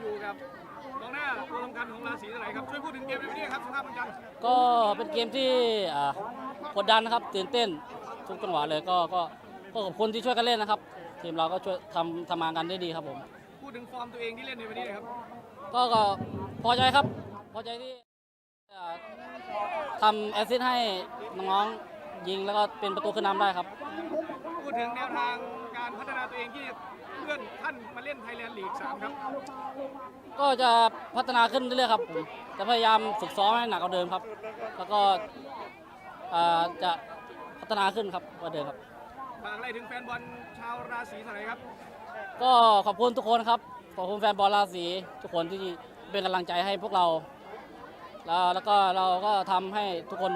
อยู่กับกองหน้าตัวสำคัญของราศีอะไรครับช่วยพูดถึงเกมในวันนี้ครับสุภาพบรรจันทร์ก็เป็นเกมที่อ่ากดดันนะครับตื่นเต้นทุกจังหวะเลยก็ก็ก็ขอบคุณที่ช่วยกันเล่นนะครับ ทีมเราก็ช่วยทำทำงานกันได้ดีครับผม พูดถึงฟอร์มตัวเองที่เล่นในวันนี้เลยครับก็ก็พอใจครับ พอใจที่อ่าทำแอสซิสต์ให้น้องๆยิงแล้วก็เป็นประตูขึ้นนำได้ครับ พูดถึงแนวทางการพัฒนาตัวเองที่ เลื่อนขั้นมาเล่นไทยแลนด์ลีก3ครับ ก็จะพัฒนาขึ้นเรื่อยๆครับผมจะพยายามฝึกซ้อมให้หนักกว่าเดิมครับ แล้วก็อ่าจะพัฒนาขึ้นครับกว่าเดิมครับ ฝากอะไรถึงแฟนบอลชาวราศีอะไรครับ ก็ขอบคุณทุกคนครับ ขอบคุณแฟนบอลราศีทุกคนที่เป็นกำลังใจให้พวกเรา แล้วแล้วก็เราก็ทำให้ทุกคน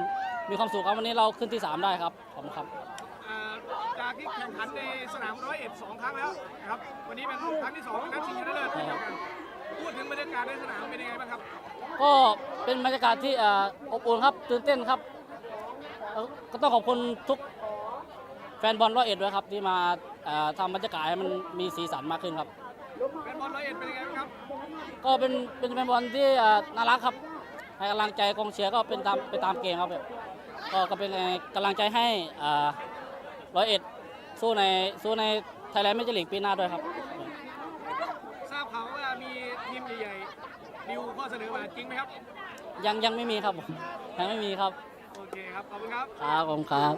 มีความสุขครับวันนี้เราขึ้นที่ 3 ได้ครับ ขอบคุณครับอ่า จากที่แข่งขันในสนามร้อยเอ็ดสองครั้งแล้วนะครับ วันนี้เป็นครั้งที่สองนัดชิงชนะเลิศเช่นเดียวกันพูดถึงบรรยากาศในสนามเป็นยังไงบ้างครับ ก็เป็นบรรยากาศที่เอ่ออบอุ่นครับตื่นเต้นครับเอ่อก็ต้องขอบคุณทุกแฟนบอลร้อยเอ็ดด้วยครับที่มาเอ่อทำบรรยากาศให้มันมีสีสันมากขึ้นครับแฟนบอลร้อยเอ็ดเป็นยังไงบ้างครับ ก็เป็นเป็นแฟนบอลที่เอ่อน่ารักครับให้กำลังใจกองเชียร์ก็เป็นตามไปตามเกมครับก็ก็เป็นกำลังใจให้ ร้อยเอ็ดสู้ในสู้ในไทยแลนด์ไม่จะลีกปีหน้าด้วยครับ ทราบข่าวว่ามีทีมใหญ่ๆดิวข้อเสนอมาจริงไหมครับ ยังยังไม่มีครับผมยังไม่มีครับ โอเคครับ ขอบคุณครับ ครับผมครับ